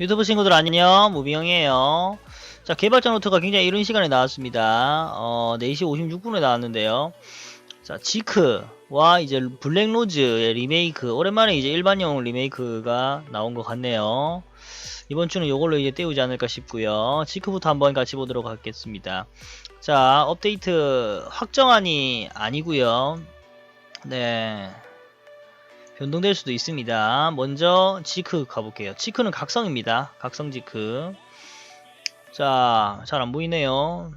유튜브 친구들 안녕. 무비형이에요. 자 개발자 노트가 굉장히 이른 시간에 나왔습니다. 어 4시 56분에 나왔는데요. 자 지크와 이제 블랙로즈의 리메이크. 오랜만에 이제 일반용 리메이크가 나온 것 같네요. 이번 주는 이걸로 이제 때우지 않을까 싶고요. 지크부터 한번 같이 보도록 하겠습니다. 자 업데이트 확정안이 아니고요. 네 변동될 수도 있습니다. 먼저 지크 가볼게요. 지크는 각성입니다. 각성 지크. 자, 잘 안 보이네요.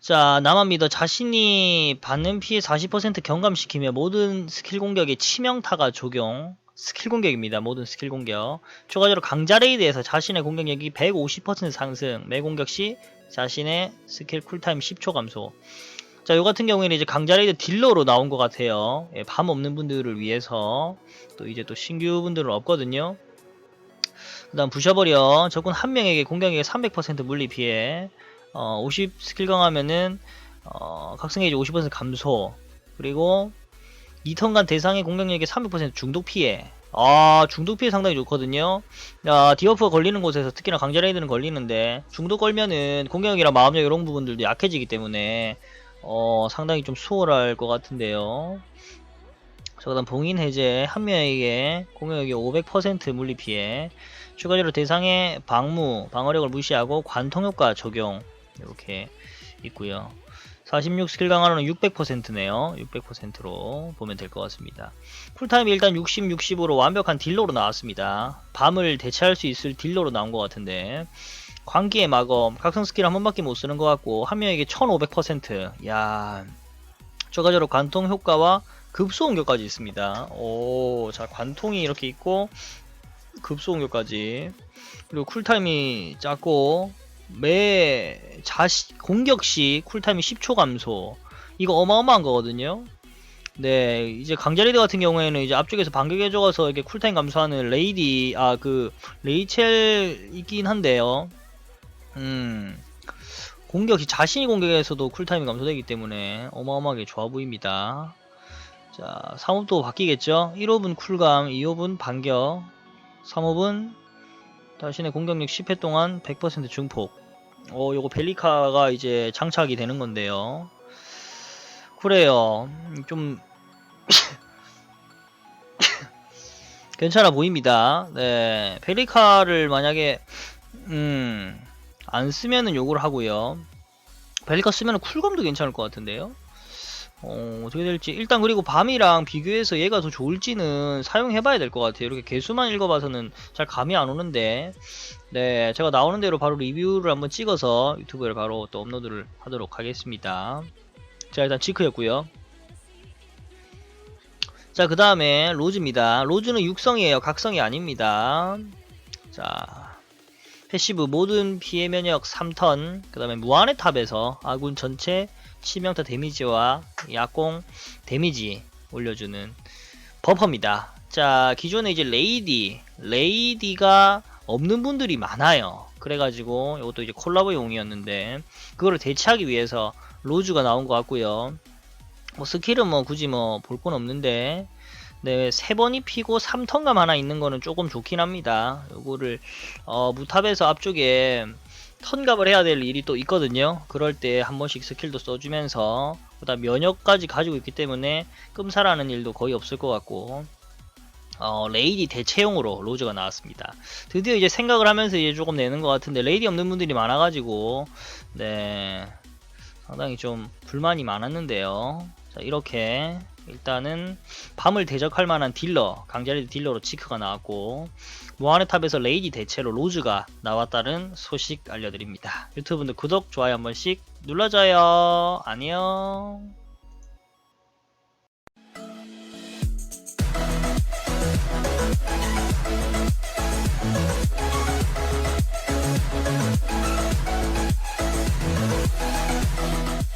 자, 믿어 자신이 받는 피해 40% 경감시키며 모든 스킬 공격에 치명타가 적용. 스킬 공격입니다. 모든 스킬 공격. 추가적으로 강자 레이드에서 자신의 공격력이 150% 상승. 매 공격 시 자신의 스킬 쿨타임 10초 감소. 자, 요 같은 경우에는 이제 강자레이드 딜러로 나온 것 같아요. 예, 밤 없는 분들을 위해서. 또 이제 또 신규 분들은 없거든요. 그다음 부셔버려. 적군 한 명에게 공격력의 300% 물리 피해. 어, 50 스킬 강하면은 어, 각성 게이지 50% 감소. 그리고 2턴간 대상의 공격력의 300% 중독 피해. 아 중독 피해 상당히 좋거든요. 야 디어프가 걸리는 곳에서 특히나 강자레이드는 걸리는데 중독 걸면은 공격력이랑 마음력 이런 부분들도 약해지기 때문에 어, 상당히 좀 수월할 것 같은데요. 자, 그 다음 봉인 해제 한 명에게 공격력이 500% 물리 피해 추가적으로 대상의 방무 방어력을 무시하고 관통 효과 적용 이렇게 있고요. 46 스킬 강화로는 600%네요. 600%로 보면 될 것 같습니다. 쿨타임이 일단 60, 60으로 완벽한 딜러로 나왔습니다. 밤을 대체할 수 있을 딜러로 나온 것 같은데 광기의 마검 각성 스킬 한 번밖에 못 쓰는 것 같고 한 명에게 1500%야 추가적으로 관통 효과와 급소 공격까지 있습니다 오 자 관통이 이렇게 있고 급소 공격까지 그리고 쿨타임이 작고 매 자시 공격 시 쿨타임이 10초 감소 이거 어마어마한 거거든요 네, 이제 강자리드 같은 경우에는 이제 앞쪽에서 반격해줘서 이렇게 쿨타임 감소하는 레이디, 아, 그, 레이첼이긴 한데요. 음, 공격이 자신이 공격에서도 쿨타임이 감소되기 때문에 어마어마하게 좋아 보입니다. 자, 3홉도 바뀌겠죠? 1홉은 쿨감, 2홉은 반격, 3홉은 자신의 공격력 10회 동안 100% 중폭. 어, 요거 벨리카가 이제 장착이 되는 건데요. 그래요. 좀 괜찮아 보입니다. 네, 벨리카를 만약에 음. 안 쓰면은 욕을 하고요. 벨리카 쓰면은 쿨감도 괜찮을 것 같은데요. 어, 어떻게 될지 일단 그리고 밤이랑 비교해서 얘가 더 좋을지는 사용해봐야 될 것 같아요. 이렇게 개수만 읽어봐서는 잘 감이 안 오는데 네 제가 나오는 대로 바로 리뷰를 한번 찍어서 유튜브에 바로 또 업로드를 하도록 하겠습니다. 자 일단 지크였고요. 자 그 다음에 로즈입니다. 로즈는 육성이에요. 각성이 아닙니다. 자 패시브 모든 피해 면역 3턴 그 다음에 무한의 탑에서 아군 전체 치명타 데미지와 약공 데미지 올려주는 버퍼입니다. 자 기존에 이제 레이디 레이디가 없는 분들이 많아요. 그래가지고 이것도 이제 콜라보용이었는데 그거를 대체하기 위해서 로즈가 나온 것 같고요. 뭐 스킬은 뭐 굳이 뭐 볼 건 없는데 네, 세 번이 피고 3턴감 하나 있는 거는 조금 좋긴 합니다. 요거를 어, 무탑에서 앞쪽에 턴갑을 해야 될 일이 또 있거든요. 그럴 때 한 번씩 스킬도 써주면서 그다음 면역까지 가지고 있기 때문에 끔사라는 일도 거의 없을 것 같고 어, 레이디 대체용으로 로즈가 나왔습니다. 드디어 이제 생각을 하면서 이제 조금 내는 것 같은데 레이디 없는 분들이 많아가지고 네 상당히 좀 불만이 많았는데요. 자 이렇게 일단은 밤을 대적할 만한 딜러 강자리드 딜러로 치크가 나왔고 무한의 탑에서 레이디 대체로 로즈가 나왔다는 소식 알려드립니다. 유튜브분들 구독 좋아요 한 번씩 눌러줘요. 안녕